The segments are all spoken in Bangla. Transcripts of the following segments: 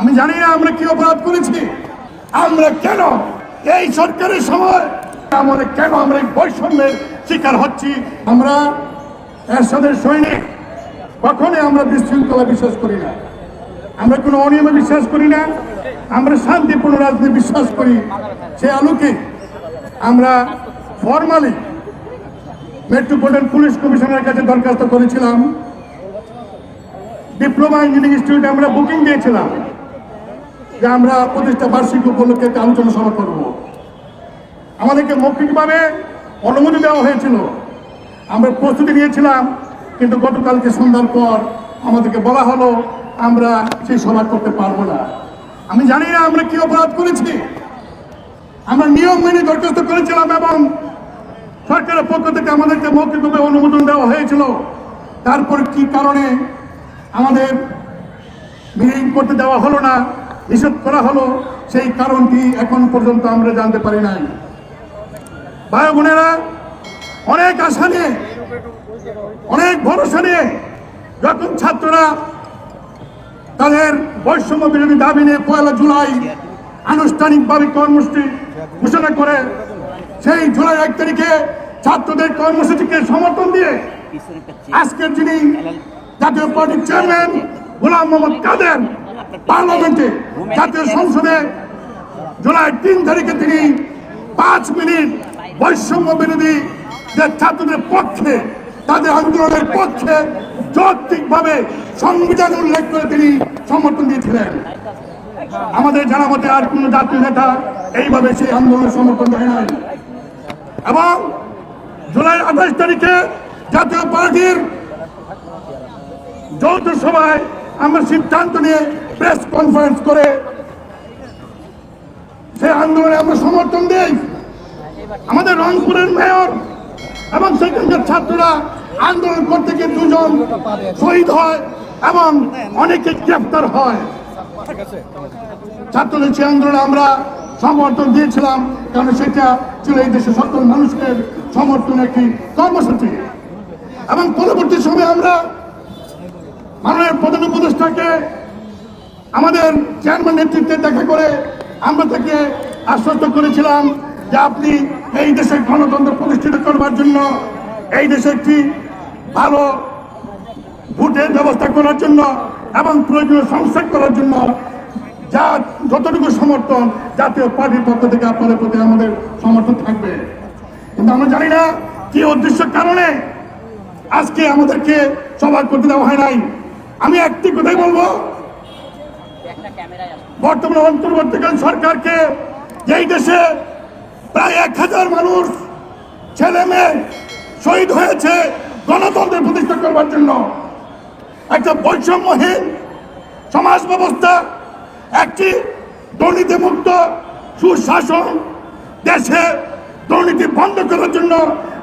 আমি জানি না আমরা কি অপরাধ করেছি। আমরা কেন এই সরকারের সময় আমাদের কেন আমরা এই বৈষম্যের শিকার হচ্ছি? আমরা এরশাদের সৈনিক, কখনোই আমরা বিশৃঙ্খলা বিশ্বাস করি না। আমরা কোনো অনিয়মে বিশ্বাস করি না। আমরা শান্তিপূর্ণ রাজনীতি বিশ্বাস করি। সে আলোকে আমরা ফর্মালি মেট্রোপলিটন পুলিশ কমিশনারের কাছে দরখাস্ত করেছিলাম। ডিপ্লোমা ইঞ্জিনিয়ারিং ইনস্টিটিউটে আমরা বুকিং দিয়েছিলাম। যে আমরা প্রতিষ্ঠা বার্ষিক উপলক্ষে একটা আলোচনা সভা করব। আমাদেরকে মৌখিকভাবে অনুমতি দেওয়া হয়েছিল। আমরা প্রস্তুতি নিয়েছিলাম, কিন্তু গতকালকে সন্ধ্যার পর আমাদেরকে বলা হলো, আমরা সেই সভা করতে পারব না। আমি জানি না আমরা কি অপরাধ করেছি। আমরা নিয়ম মেনে দরখাস্ত করেছিলাম এবং সরকারের পক্ষ থেকে আমাদেরকে মৌখিকভাবে অনুমোদন দেওয়া হয়েছিল। তারপর কি কারণে আমাদের মিটিং করতে দেওয়া হলো না? নিষেধ করা হলো, সেই কারণটি এখন পর্যন্ত আমরা জানতে পারি নাই। ভাই বোনেরা, অনেক আশা নিয়ে, অনেক ভরসা নিয়ে যখন ছাত্ররা তাদের বৈষম্য বিরোধী দাবি নিয়ে পয়লা জুলাই আনুষ্ঠানিকভাবে কর্মসূচি ঘোষণা করে, সেই জুলাই এক তারিখে ছাত্রদের কর্মসূচিকে সমর্থন দিয়ে আজকের যিনি জাতীয় পার্টির চেয়ারম্যান গোলাম মোহাম্মদ কাদের, পার্লামেন্টে জাতীয় সংসদে জুলাই তিন তারিখে তিনি পাঁচ মিনিট বৈষম্য বিরোধী যে ছাত্রদের পক্ষে, তাদের আন্দোলনের পক্ষে যৌক্তিকভাবে সংবিধান উল্লেখ করে তিনি সমর্থন দিয়েছিলেন। আমাদের জানা মতে আর কোন জাতীয় নেতা এইভাবে সেই আন্দোলনের সমর্থন দেয় নাই। এবং জুলাই আঠাশ তারিখে জাতীয় পার্টির যৌথ সভায় আমরা সিদ্ধান্ত নিয়ে প্রেস কনফারেন্স করে সেই আন্দোলনে আমরা সমর্থন দেই। আমাদের রংপুরের মেয়র এবং সেখানকার ছাত্ররা আন্দোলন করতে গিয়ে দুজন শহীদ হয় এবং অনেকে গ্রেফতার হয়। ছাত্রদের সেই আন্দোলনে আমরা সমর্থন দিয়েছিলাম কারণ সেটা ছিল এই দেশের সকল মানুষের সমর্থন একটি কর্মসূচি। এবং পরবর্তী সময়ে আমরা মাননীয় প্রধান উপদেষ্টাকে আমাদের চেয়ারম্যান নেতৃত্বে দেখা করে আমরা তাকে আশ্বস্ত করেছিলাম যে আপনি এই দেশের গণতন্ত্র প্রতিষ্ঠিত করবার জন্য এই দেশে একটি ভালো ভোটের ব্যবস্থা করার জন্য এবং প্রয়োজনীয় সংস্কার করার জন্য যা যতটুকু সমর্থন জাতীয় পার্টির পক্ষ থেকে আপনাদের প্রতি আমাদের সমর্থন থাকবে। কিন্তু আমরা জানি না কি উদ্দেশ্য কারণে আজকে আমাদেরকে সভা করতে দেওয়া হয় নাই। আমি একটি কথাই বলব। বর্তমান অন্তর্বর্তীকালীন সরকারকে যেই দেশে প্রায় এক হাজার মানুষ ছেলে মেয়ে শহীদ হয়েছে গণতন্ত্রের প্রতিষ্ঠা করবার জন্য। একটা বৈষম্যহীন সমাজ ব্যবস্থা একটি দুর্নীতিমুক্ত সুশাসন দেশে দুর্নীতি বন্ধ করার জন্য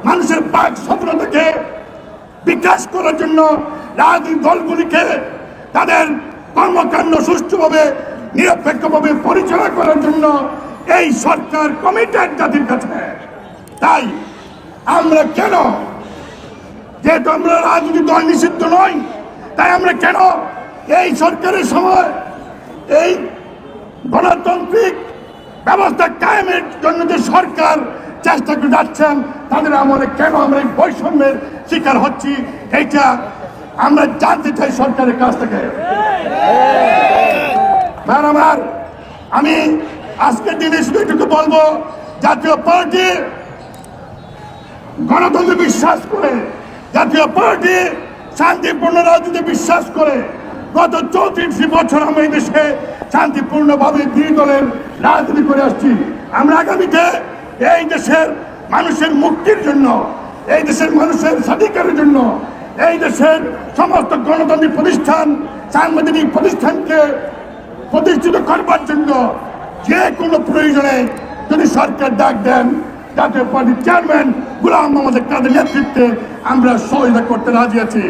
মানুষের বাক স্বপ্নতাকে বিকাশ করার জন্য রাজনৈতিক দলগুলিকে তাদের কর্মকাণ্ড সুষ্ঠুভাবে, নিরপেক্ষভাবে পরিচালনা করার জন্য এই সরকার কমিটেড জাতির কাছে। তাই আমরা কেন, যেহেতু আমরা রাজনৈতিক দল নিষিদ্ধ নই, তাই আমরা কেন এই সরকারের সময় এই গণতান্ত্রিক ব্যবস্থা কায়েমের জন্য যে সরকার চেষ্টা করে যাচ্ছেন, তাদের আমলে কেন আমরা এই বৈষম্যের শিকার হচ্ছি, এইটা আমরা জানতে চাই সরকারের কাছ থেকে। আমার, আমি আজকের দিনে শুধু এটুকু বলব, জাতীয় পার্টি গণতন্ত্রে বিশ্বাস করে, জাতীয় পার্টি শান্তিপূর্ণ রাজনীতি বিশ্বাস করে, গত চৌত্রিশ বছর আমরা এই দেশে শান্তিপূর্ণভাবে দুই দলের রাজনীতি করে আসছি। আমরা আগামীতে এই দেশের মানুষের মুক্তির জন্য, এই দেশের মানুষের স্বাধিকারের জন্য, এই দেশের সমস্ত গণতান্ত্রিক প্রতিষ্ঠান, সাংবিধানিক প্রতিষ্ঠানকে প্রতিষ্ঠিত করবার জন্য যে কোনো প্রয়োজনে যদি সরকার ডাক দেন, জাতীয় পার্টির চেয়ারম্যান গুলাম মোহাম্মদ কাদের নেতৃত্বে আমরা সহযোগিতা করতে রাজি আছি।